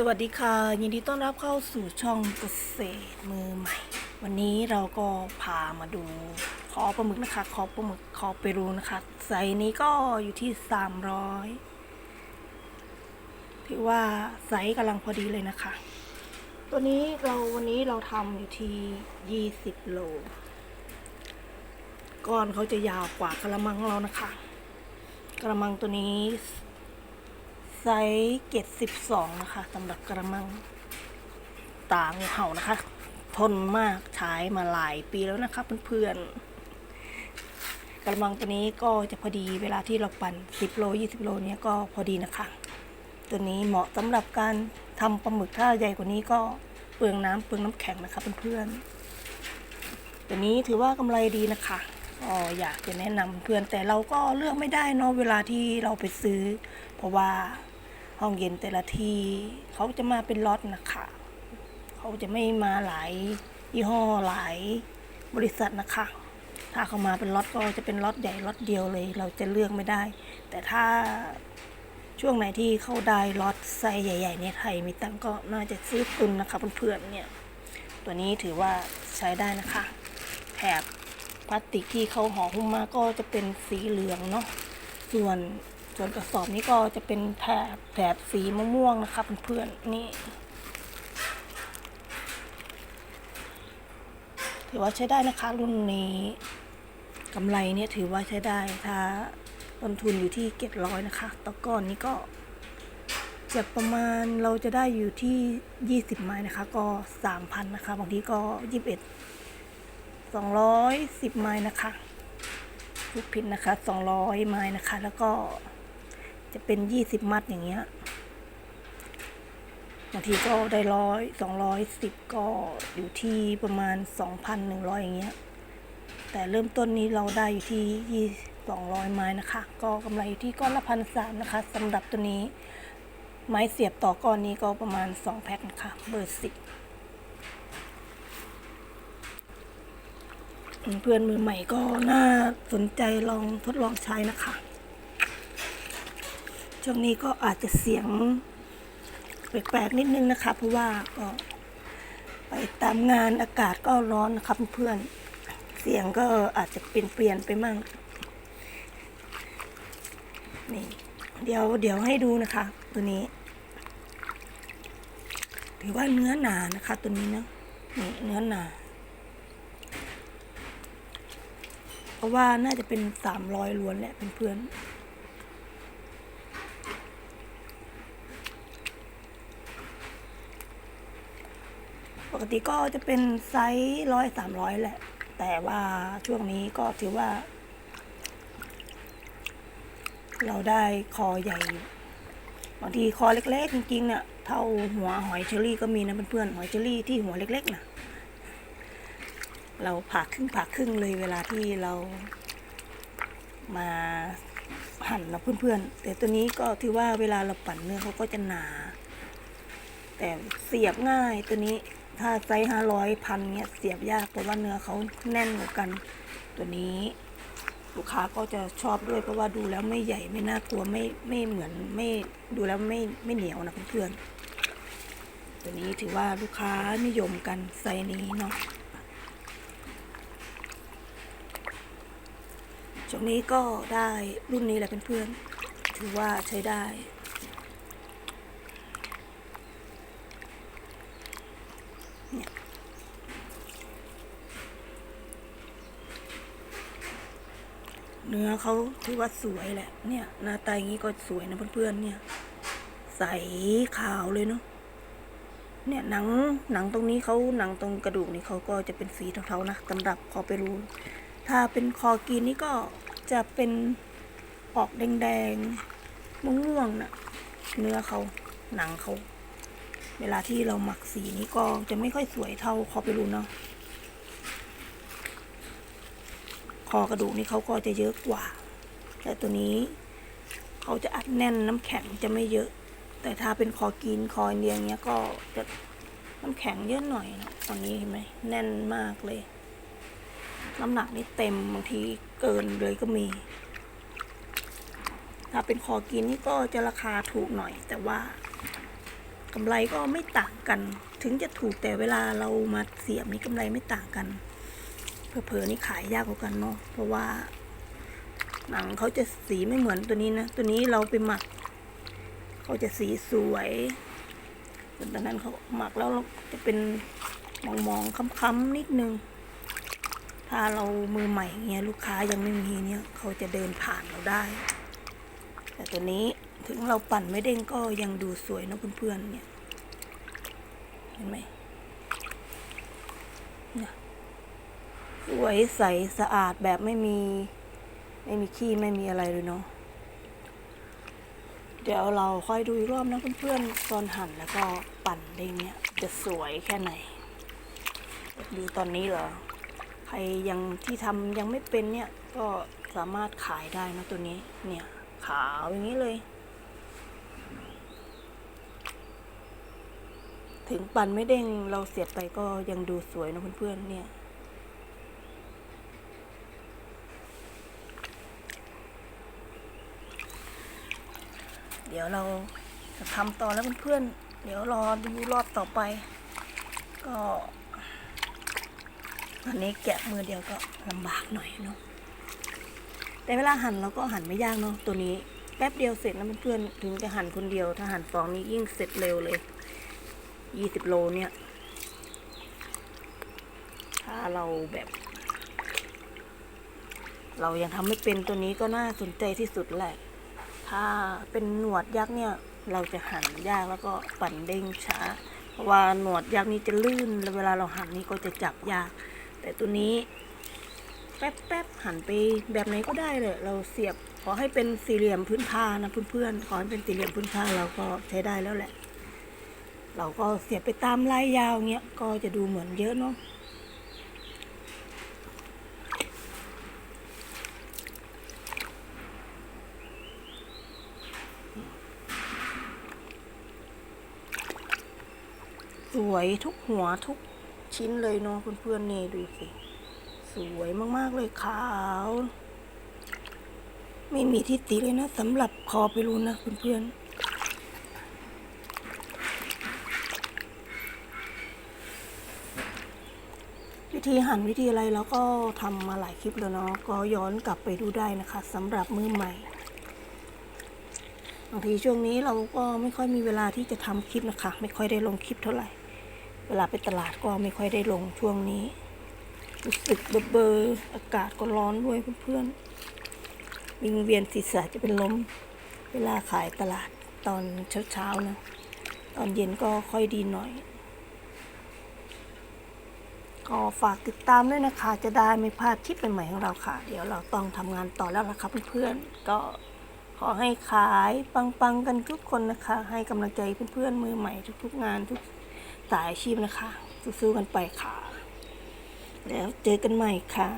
สวัสดีค่ะ ยินดีต้อนรับเข้าสู่ช่องเกษตรมือใหม่ วันนี้เราก็พามาดูคอปลาหมึกนะคะคอปลาหมึกคอเปรูนะคะไซส์นี้ก็อยู่ที่300ถือว่าไซส์กำลังพอดีเลยนะคะ ตัวนี้เราวันนี้เราทำอยู่ที่20โลก้อนเขาจะยาวกว่ากระมังเรานะคะ กระมังตัวนี้ ไซส์เกตสิบสองนะคะสำหรับกระมังตางูเห่านะคะ ทนมากใช้มาหลายปีแล้วนะคะเพื่อนๆกระมังตัวนี้ก็จะพอดีเวลาที่เราปั่นสิบโลยี่สิบโลเนี้ยก็พอดีนะคะ ตัวนี้เหมาะสำหรับการทำปลาหมึกถ้าใหญ่กว่านี้ก็เปลืองน้ำเปลืองน้ำแข็งนะคะเพื่อนๆตัวนี้ถือว่ากำไรดีนะคะก็อยากจะแนะนำเพื่อนแต่เราก็เลือกไม่ได้เนาะเวลาที่เราไปซื้อ เพราะว่า ห้องเย็นแต่ละทีเขาจะมาเป็นล็อตนะคะเขาจะไม่มาหลายยี่ห้อหลายบริษัทนะคะ ถ้าเขามาเป็นล็อตก็จะเป็นล็อตใหญ่ล็อตเดียวเลย เราจะเลือกไม่ได้ แต่ถ้าช่วงไหนที่เข้าได้ล็อตไซส์ใหญ่ๆเนี่ยไทยมีตังก็น่าจะซื้อตุนนะคะเพื่อนๆเนี่ยตัวนี้ถือว่าใช้ได้นะคะแถบพลาสติกที่เขาห่อหุ้มมาก็จะเป็นสีเหลืองเนาะส่วน ส่วนกระสอบนี้ก็จะเป็นแถบแถบสีมะม่วงนะคะเพื่อนๆนี่ ถือว่าใช้ได้นะคะรุ่นนี้กำไรเนี่ยถือว่าใช้ได้ถ้าต้นทุนอยู่ที่เก็ดร้อยนะคะต่อก้อนนี้ก็จะประมาณเราจะได้อยู่ที่ 20 ไม้นะคะ ก็ 3,000 นะคะ บางทีก็ 21 210 ไม้นะคะพูดผิดนะคะ 200 ไม้นะคะ แล้วก็ จะเป็น20มัดอย่างเงี้ยบางทีก็ได้ร้อยสองร้อยสิบก็อยู่ที่ประมาณสองพันหนึ่งร้อยอย่างเงี้ย แต่เริ่มต้นนี้เราได้อยู่ที่ยี่สองร้อยไม้นะคะ ก็กำไรอยู่ที่ก้อนละพันสามนะคะสำหรับตัวนี้ ไม้เสียบต่อก้อนนี้ก็ประมาณสองแพ็คนะคะเบอร์สิบเพื่อนมือใหม่ก็น่าสนใจลองทดลองใช้นะคะ ช่วงนี้ก็อาจจะเสียงแปลกๆนิดนึงนะคะ เพราะว่าก็ไปตามงานอากาศก็ร้อนนะครับเพื่อนเสียงก็อาจจะเปลี่ยนเปลี่ยนไปมั่งนี่เดี๋ยวเดี๋ยวให้ดูนะคะ ตัวนี้ถือว่าเนื้อหนานะคะ ตัวนี้เนาะนี่เนื้อหนาเพราะว่าน่าจะเป็นสามร้อยล้วนแหละเพื่อนๆ กติก็จะเป็นไซส์ร้อยสามร้อยแหละ แต่ว่าช่วงนี้ก็ถือว่า เราได้คอใหญ่อยู่บางทีคอเล็ก ๆ จริงๆเนี่ยเท่าหัวหอยเชอรี่ก็มีนะเพื่อนๆหอยเชอรี่ที่หัวเล็กๆนะเราผ่าครึ่งผ่าครึ่งเลยเวลาที่เรามาหั่นนะเพื่อนๆ แต่ตัวนี้ก็ถือว่าเวลาเราปั่นเนื้อเขาก็จะหนา แต่เสียบง่ายตัวนี้ ถ้าไซส์ห้าร้อยพันเนี่ยเสียบยากเพราะว่าเนื้อเขาแน่นกว่ากัน ตัวนี้ลูกค้าก็จะชอบด้วยเพราะว่าดูแล้วไม่ใหญ่ไม่น่ากลัวไม่ไม่เหมือนไม่ดูแล้วไม่ไม่เหนียวนะเพื่อนๆตัวนี้ถือว่าลูกค้านิยมกันไซส์นี้เนาะช่วงนี้ก็ได้รุ่นนี้แหละเพื่อนๆถือว่าใช้ได้ เนื้อเขาถือว่าสวยแหละ เนี่ย หน้าตาอย่างนี้ก็สวยนะเพื่อนๆเนี่ย ใสขาวเลยเนาะเนี่ยหนังหนังตรงนี้เขาหนังตรงกระดูกนี่เขาก็จะเป็นสีเทาๆนะสำหรับคอเปรูถ้าเป็นคอกีนนี่ก็จะเป็นออกแดงๆม่วงๆนะเนื้อเขาหนังเขา เวลาที่เราหมักสีนี้ก็จะไม่ค่อยสวยเท่าคอเปรูเนาะ คอกระดูกนี่เขาก็จะเยอะกว่า แต่ตัวนี้เขาจะอัดแน่นน้ำแข็งจะไม่เยอะ แต่ถ้าเป็นคอกินคออินเดียเนี้ยก็จะน้ำแข็งเยอะหน่อยนะตอนนี้เห็นไหมแน่นมากเลย น้ำหนักนี่เต็มบางทีเกินเลยก็มี ถ้าเป็นคอกินนี่ก็จะราคาถูกหน่อย แต่ว่ากำไรก็ไม่ต่างกัน ถึงจะถูกแต่เวลาเรามาเสียบนี่กำไรไม่ต่างกัน เผลอๆนี่ขายยากกว่ากันเนาะเพราะว่า หนังเขาจะสีไม่เหมือนตัวนี้นะ ตัวนี้เราไปหมัก เขาจะสีสวยส่วนตอนนั้นเขาหมักแล้วเราจะเป็นมองๆค้ำๆนิดนึง ถ้าเรามือใหม่เงี้ยลูกค้ายังไม่มีเนี่ย เขาจะเดินผ่านเราได้ แต่ตัวนี้ถึงเราปั่นไม่เด้งก็ยังดูสวยนะเพื่อนๆเนี่ย เห็นไหมเนี่ย สวยใสสะอาดแบบไม่มี ไม่มีขี้ไม่มีอะไรเลยเนาะเดี๋ยวเราค่อยดูอีกรอบนะเพื่อนๆตอนหั่นแล้วก็ปั่นเด้งเนี่ย จะสวยแค่ไหน ดูตอนนี้เหรอ ใครยังที่ทำยังไม่เป็นเนี่ย ก็สามารถขายได้นะตัวนี้ เนี่ย ขาวอย่างนี้เลย ถึงปั่นไม่เด้งเราเสียบไปก็ยังดูสวยนะเพื่อนๆเนี่ย ดี๋ยวเราจะทำต่อแล้วเพื่อนๆ เดี๋ยวรอดูรอบต่อไป ก็อันนี้แกะมือเดียวก็ลำบากหน่อยเนาะแต่เวลาหั่นเราก็หั่นไม่ยากเนาะตัวนี้แป๊บเดียวเสร็จแล้วเพื่อนๆถึงจะหั่นคนเดียวถ้าหั่นสองนี้ยิ่งเสร็จเร็วเลยยี่สิบโลเนี่ย ถ้าเราแบบ เรายังทำไม่เป็นตัวนี้ก็น่าสนใจที่สุดแหละ ถ้าเป็นหนวดยักษ์เนี่ยเราจะหั่นยากแล้วก็ปั่นเด้งช้า เพราะว่าหนวดยักษ์นี่จะลื่นแล้วเวลาเราหั่นนี่ก็จะจับยาก แต่ตัวนี้แป๊บแป๊บๆหั่นไปแบบไหนก็ได้เลย เราเสียบขอให้เป็นสี่เหลี่ยมพื้นผ้านะเพื่อนๆขอให้เป็นสี่เหลี่ยมพื้นผ้าเราก็ใช้ได้แล้วแหละ เราก็เสียบไปตามลายยาวเงี้ยก็จะดูเหมือนเยอะเนาะ วยทุกหัวทุกชิ้นเลยเนาะเพื่อนๆนี่ดูสิ สวยมากๆเลยขาว ไม่มีที่ติเลยนะสำหรับคอไปรูนนะเพื่อนๆวิธีหั่นวิธีอะไรเราก็ทำมาหลายคลิปแล้วเนาะก็ย้อนกลับไปดูได้นะคะสำหรับมือใหม่บางทีช่วงนี้เราก็ไม่ค่อยมีเวลาที่จะทำคลิปนะคะ ไม่ค่อยได้ลงคลิปเท่าไหร่ เวลาไปตลาดก็ไม่ค่อยได้ลงช่วงนี้ รู้สึกเบอร์เบอร์อากาศก็ร้อนด้วยเพื่อนๆวิงเวียนศีรษะจะเป็นลม เวลาขายตลาดตอนเช้าๆนะตอนเย็นก็ค่อยดีหน่อย ก็ฝากติดตามด้วยนะคะ จะได้ไม่พลาดคลิปใหม่ๆของเราค่ะ เดี๋ยวเราต้องทำงานต่อแล้วนะคะเพื่อนๆ ก็ขอให้ขายปังๆกันทุกคนนะคะ ให้กำลังใจเพื่อนๆมือใหม่ทุกๆงานทุก สายอาชีพนะคะ สู้ๆกันไปค่ะ แล้วเจอกันใหม่ค่ะ